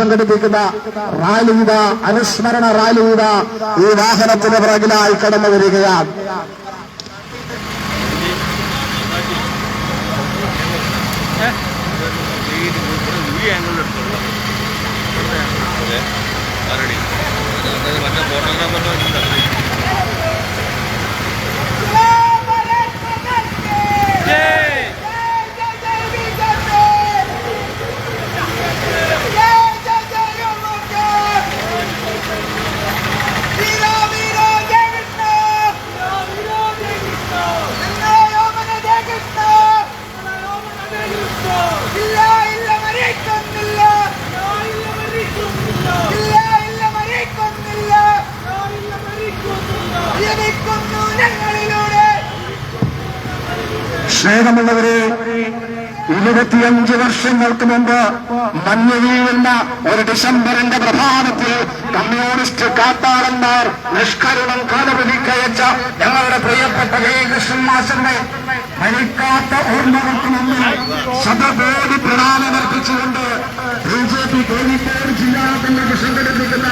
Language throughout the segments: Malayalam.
സംഘടിപ്പിക്കുന്ന റാലിത അനുസ്മരണ റാലിയുക ഈ വാഹനത്തിന് പിറകിലായി കടന്നു വരികയാണ്. ഈ സ്നേഹമുള്ളവരെ ഇരുപത്തിയഞ്ച് വർഷങ്ങൾക്ക് മുമ്പ് മഞ്ഞ് വീഴുന്ന ഒരു ഡിസംബറിന്റെ പ്രഭാതത്തിൽ കമ്മ്യൂണിസ്റ്റ് കാത്താളന്മാർ നിഷ്കരുണം കാലപതിക്കയച്ച ഞങ്ങളുടെ പ്രിയപ്പെട്ട കെ. കൃഷ്ണൻ മാസ്റ്ററിന്റെ മരിക്കാത്ത ഓർമ്മകൾക്ക് മുമ്പിൽ ശതകോടി പ്രണാമമർപ്പിച്ചുകൊണ്ട് ബി ജെ പി കോഴിക്കോട് ജില്ലാ കമ്മിറ്റി സംഘടിപ്പിക്കുന്ന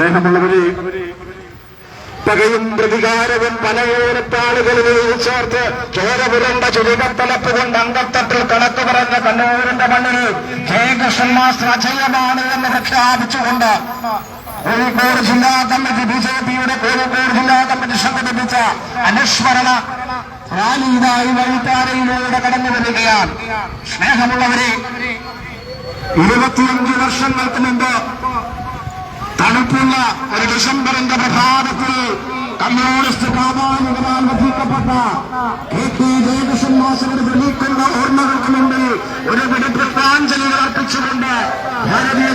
സ്നേഹമുള്ളവരെ പകയും പ്രതികാരവും പലയോരത്താളുകളിൽ ചേർത്ത് ചോര പുരണ്ട ചുരുക്കത്തലപ്പ് കൊണ്ട് അങ്കത്തട്ടിൽ കണക്ക് പറഞ്ഞ കണ്ണൂരിന്റെ മണ്ണിന് കെ മാസ്റ്റർ അജയമാണ് എന്ന് പ്രഖ്യാപിച്ചുകൊണ്ട് കോഴിക്കോട് ജില്ലാ കമ്മിറ്റി ബി ജെ പിയുടെ കോഴിക്കോട് ജില്ലാ കമ്മിറ്റി സംഘടിപ്പിച്ച അനുസ്മരണ റാലി ഇതായി വഴിത്താരയിലൂടെ കടന്നു വരികയാണ്. സ്നേഹമുള്ളവരെ ഇരുപത്തിയഞ്ച് വർഷങ്ങൾക്ക് മുമ്പ് തണുപ്പുള്ള ഒരു ഡിസംബറിന്റെ പ്രഭാതത്തിൽ കമ്മ്യൂണിസ്റ്റ് കാമാനുകളാൽ വധിക്കപ്പെട്ട കെ പി ജയകൃഷ്ണൻ മാസ്റ്ററുടെ ഓർമ്മകൾക്ക് മുമ്പിൽ ഒരു വെടിപ്പുഷ്പാഞ്ജലികൾ അർപ്പിച്ചുകൊണ്ട് ഭാരതീയ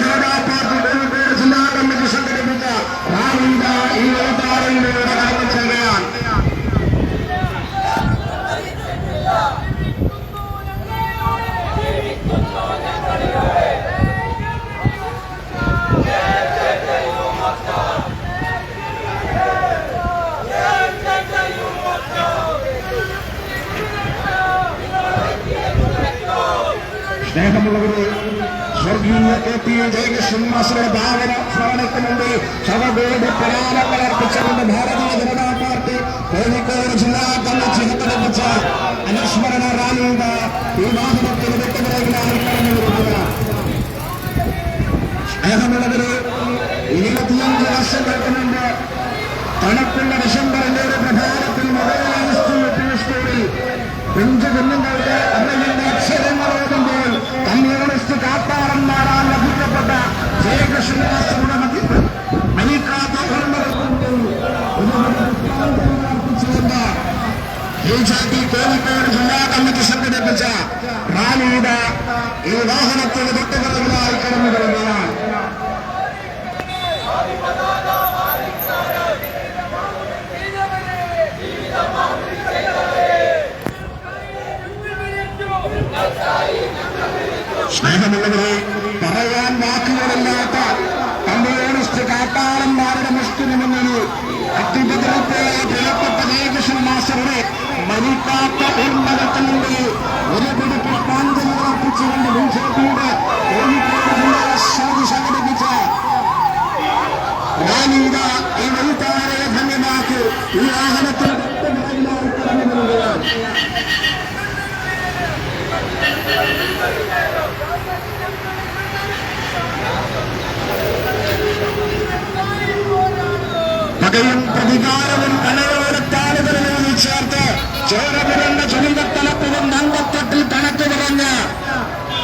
സ്നേഹമുള്ളവരെ സ്വർഗീയ കെ പി ജയകൃഷ്ണൻ മാസ്റ്ററുടെ ഭാവന സ്മരണയ്ക്ക് മുമ്പിൽ ശവകോടി അർപ്പിച്ചുകൊണ്ട് ഭാരതീയ ജനതാ പാർട്ടി കോഴിക്കോട് ജില്ലാ കമ്മിറ്റി സംഘടിപ്പിച്ച അനുസ്മരണ റാലിയുടെ ഈ വാഹനത്തിന് വിട്ടുപിറകിലാണ് കടന്നു വരുന്നത് സ്നേഹമുള്ളവരെ ഇരുപത്തിയഞ്ച് വർഷങ്ങൾക്ക് മുമ്പ് തണുപ്പുള്ള ഡിസംബറിന്റെ ഒരു പ്രഭാതത്തിൽ മൊബൈൽ സ്കൂളിൽ പിഞ്ചു കുഞ്ഞുങ്ങൾക്ക് അമ്മയുടെ അക്ഷരങ്ങൾ ബി ജെ പി കോഴിക്കോട് ജില്ലാ കമ്മിറ്റി സംഘടിപ്പിച്ച റാലിയുടെ ഈ വാഹനത്തിന് തൊട്ടുപിറകിലായി കടന്നു വരുകയാണ് സ്നേഹമുള്ളവരെ പറയാൻ വാക്കുകളില്ലാത്ത കമ്മ്യൂണിസ്റ്റ് കാട്ടാളന്മാരുടെ മുഷ്ടിന് മുന്നിൽ അത്യുപദ്രവത്തിലെ പ്രിയപ്പെട്ട ദേവകൃഷ്ണൻ മാസ്റ്ററുടെ മരിക്കാത്ത ഓർമ്മകൾക്ക് മുമ്പിൽ ഒരു പിടി പുഷ്പാഞ്ജലി അർപ്പിച്ചുകൊണ്ട് ബി ജെ പിയുടെ കോഴിക്കോട് ജില്ലാ സമിതി സംഘടിപ്പിച്ച റാലിയുടെ ഈ വഴിത്താരെ ധന്യമാക്കി ഈ വാഹനത്തിൽ തൊട്ടുപിറകിലായി കടന്നു വരികയാണ് പകയും പ്രതികാരവും കലയോരത്താളുകളിൽ ചേർത്ത് ചോരപുരണ്ട ചുരുങ്കത്തലപ്പുറം നമ്പത്തെട്ടിൽ കണക്ക് പറഞ്ഞ്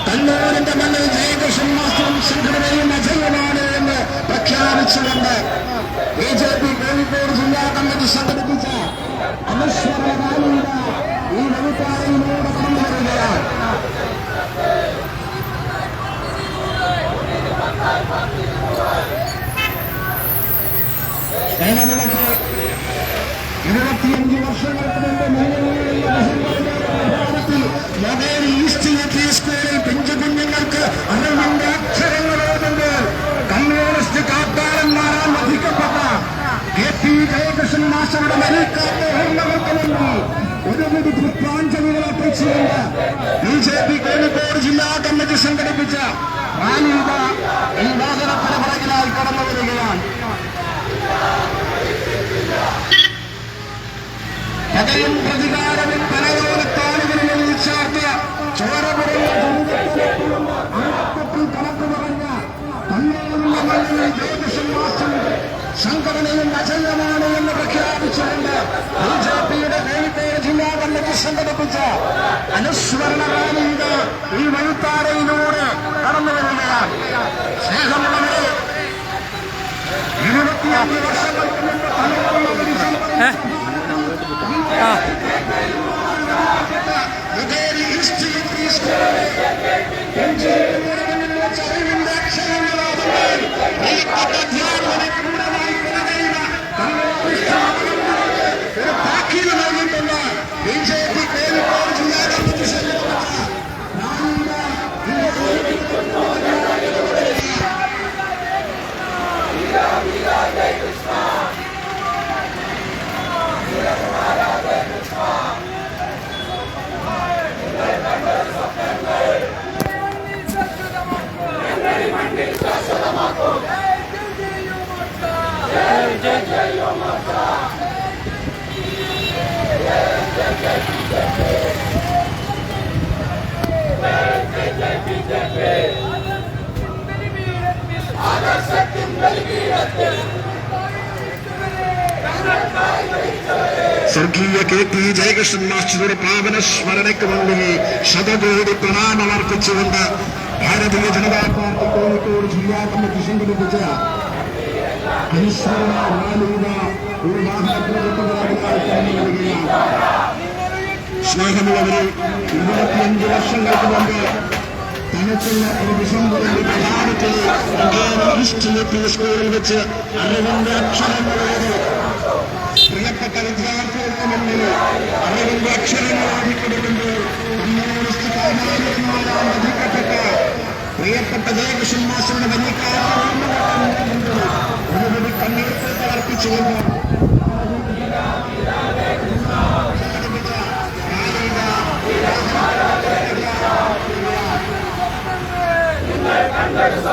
കണ്ണൂരിന്റെ മണ്ണിൽ ജയകൃഷ്ണൻ മാസ്റ്ററും സംഘടനയും അജയമാണ് എന്ന് പ്രഖ്യാപിച്ചുകൊണ്ട് ബി ജെ പി കോഴിക്കോട് ജില്ലാ കമ്മിറ്റി സംഘടിപ്പിച്ച അനുസ്മരണ റാലിയുടെ ഈ വഴിപ്പാതയിലൂടെ കടന്നു വരികയാണ് പിടി അപേക്ഷിച്ചുകൊണ്ട് ബി ജെ പി കോഴിക്കോട് ജില്ലാ കമ്മിറ്റി സംഘടിപ്പിച്ച റാലിയുടെ ഈ വാഹന പുറകിലായി കടന്നു വരികയാണ്. പകയും പ്രതികാരവും പലയോരത്താളുകളിൽ ചേർത്ത് ചോരപുരം കണക്ക് പറഞ്ഞ കണ്ണൂരിന്റെ മണ്ണിൽ ജ്യോതിഷം മാസം സംഘടനയും അജയമാണ് സംഘടിപ്പിച്ച അനുസ്മരണ റാലിയുടെ ഈ വഴിത്താരയിലൂടെ കടന്നു വരികയാണ്. സ്നേഹമുള്ളവരെ ഇരുപത്തിയഞ്ച് വർഷങ്ങൾക്ക് മുമ്പ് ഇൻസ്റ്റിറ്റ്യൂട്ട് ഈ സ്കൂളിലെ എഞ്ചിനീയറിംഗിൽ വെച്ച് സ്വർഗീയ കെ പി ജയകൃഷ്ണൻ മാസ്റ്ററുടെ പാവന സ്മരണയ്ക്ക് മുന്നിൽ ശതകോടി പ്രണാമമർപ്പിച്ചുകൊണ്ട് ഭാരതീയ ജനതാ പാർട്ടി കോഴിക്കോട് ജില്ലാ കമ്മിറ്റി സംഘടിപ്പിച്ച അനുസ്മരണ റാലിയുടെ ഒരു കടന്നു വരികയാണ് സ്നേഹമുള്ളവരെ ഇരുപത്തിയഞ്ച് വർഷങ്ങൾക്ക് മുമ്പ് തനക്കുള്ള ഒരു ഡിസംബറിന്റെ പ്രധാനത്തിൽ ഈസ്റ്റ് യു സ്കൂളിൽ വെച്ച് അറിവിന്റെ അക്ഷരങ്ങളോട് പ്രിയപ്പെട്ട വിദ്യാർത്ഥികൾക്ക് മുന്നിൽ അറിവിന്റെ അക്ഷരങ്ങൾ ഓടിക്കൊടുക്കുമ്പോൾ കമ്മ്യൂണിസ്റ്റ് കാമാലിന്മാരാൽ വധിക്കപ്പെട്ട പ്രിയപ്പെട്ട ജയകൃഷ്ണൻ മാസ്റ്ററുടെ വന്യക്കാരുടെ ഒരുപടി കണ്ണീർക്ക്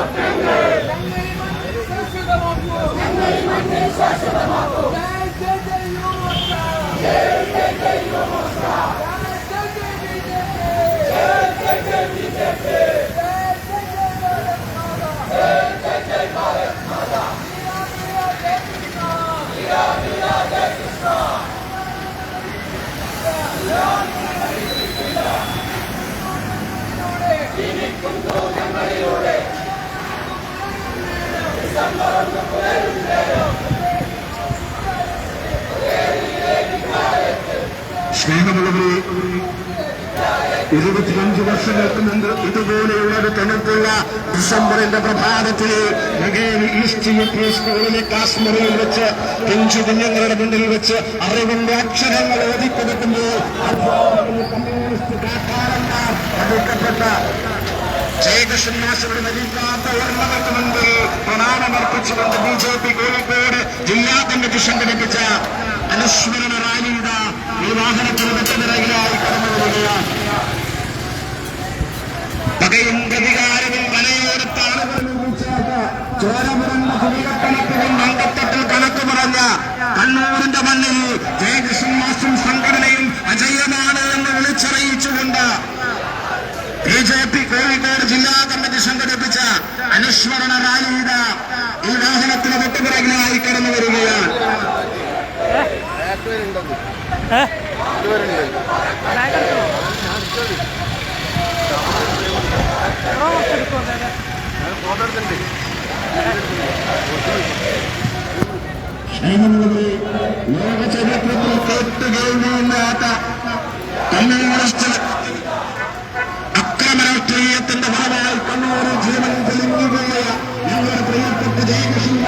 അർപ്പിച്ചുകൊണ്ട് സ്നേഹമുള്ളവരെ ഇരുപത്തിയഞ്ച് വർഷങ്ങൾക്ക് മുമ്പ് ഇതുപോലെയുള്ള ഒരു തണുപ്പുള്ള ഡിസംബറിന്റെ പ്രഭാതത്തിൽ മകേരി ഈസ്റ്റ് സ്കൂളിലെ കാശ്മീരിൽ വെച്ച് പെഞ്ചു കുഞ്ഞുങ്ങളുടെ മുന്നിൽ വെച്ച് അറിവിന്റെ അക്ഷരങ്ങൾ ഓതിക്കൊടുക്കുമ്പോൾ കമ്മ്യൂണിസ്റ്റ് കാട്ടാളന്മാർ വധിക്കപ്പെട്ട ജയകൃഷ്ണൻ മാസ്റ്ററുടെ നരിക്കാത്ത ഓർമ്മകൾക്ക് മുൻപിൽ പ്രണാമമർപ്പിച്ചുകൊണ്ട് ബി ജെ പി കോഴിക്കോട് ജില്ലാ കമ്മിറ്റി സംഘടിപ്പിച്ച അനുസ്മരണ റാലിയുടെ ഈ വാഹനത്തിന് വെട്ടനിറയിലായി കടന്നു വരികയാണ്. പകയും പ്രതികാരവും പലയോരത്താണ് ചോരപുരണ്ട കുടികക്കണക്ക് കൊണ്ട് അങ്കത്തട്ടിൽ കണക്ക് പറഞ്ഞ കണ്ണൂരിന്റെ മണ്ണിൽ ജയകൃഷ്ണൻ മാസ്റ്ററും സംഘടനയും അജയ്യമാണ് എന്ന് വിളിച്ചറിയിച്ചുകൊണ്ട് ബി ജെ പി കോഴിക്കോട് ജില്ലാ കമ്മിറ്റി സംഘടിപ്പിച്ച അനുസ്മരണ റാലിയുടെ ഈ വാഹനത്തിന് തൊട്ടുപിറകിലായി കടന്നു വരികയാണ് സ്നേഹമുള്ളവരെ ലോക ചരിത്രത്തിൽ കേട്ടുകേൾവിയില്ലാത്ത കമ്മ്യൂണിസ്റ്റ് അക്രമരാഷ്ട്രീയത്തിന്റെ ഭാഗമായി കണ്ണൂർ ജീവൻ തെളിഞ്ഞുപോയ ഞങ്ങളുടെ പ്രിയപ്പെട്ട ജയകൃഷ്ണൻ